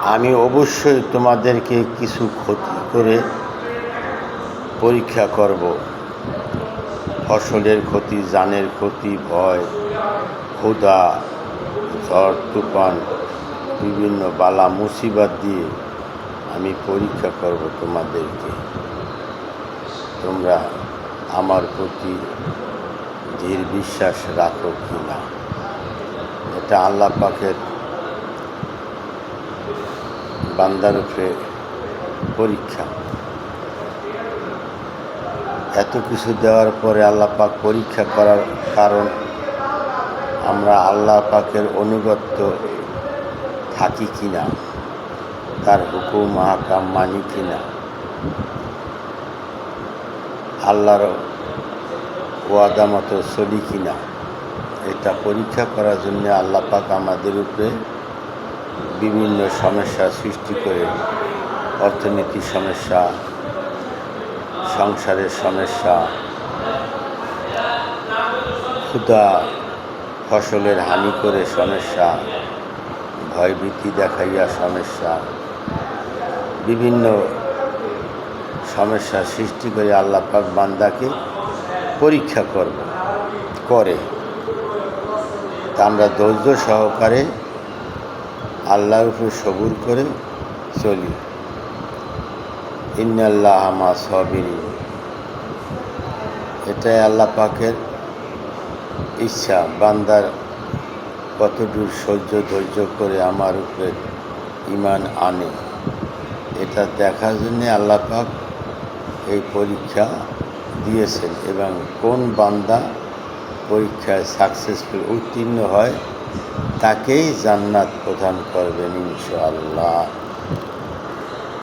আমি অবশ্যই তোমাদেরকে কিছু ক্ষতি করে পরীক্ষা করব। ফসলের ক্ষতি জানের ক্ষতি, ভয়, ক্ষুধা, ঝড়, তুফান, বিভিন্ন বালা, মুসিবত দিয়ে আমি পরীক্ষা করব তোমাদেরকে। তোমরা আমার প্রতি ধীর বিশ্বাস রাখো কি না এটা আল্লাহ পাকের বান্দার উপরে পরীক্ষা। এত কিছু দেওয়ার পরে আল্লাহ পাক পরীক্ষা করার কারণ আমরা আল্লাহ পাকের অনুগত্য থাকি কিনা, তার হুকুম মাহাকাম মানি কিনা, আল্লাহর ওয়াদা মতো চলি কিনা, এটা পরীক্ষা করার জন্য আল্লাহ পাক আমাদের উপরে বিভিন্ন সমস্যা সৃষ্টি করে অর্থনীতির সমস্যা, সংসারের সমস্যা ক্ষুধা ফসলের হানি করে সমস্যা, ভয়ভীতি দেখাইয়া সমস্যা, বিভিন্ন সমস্যা সৃষ্টি করে আল্লাহ পাক বান্দাকে পরীক্ষা করব, করে। তা আমরা ধৈর্য সহকারে আল্লাহর উপর সবুর করে চলি। ইন্নাল্লাহ আমা সবিরি এটাই আল্লাহ পাকের ইচ্ছা, বান্দার কতদূর সহ্য ধৈর্য করে আমার উপরে ইমান আনে। এটা দেখার জন্যে আল্লাহ পাক এই পরীক্ষা দিয়েছেন এবং কোন বান্দা পরীক্ষায় সাকসেসফুল উত্তীর্ণ হয় তাকেই জান্নাত প্রদান করবেন ইনশাআল্লাহ।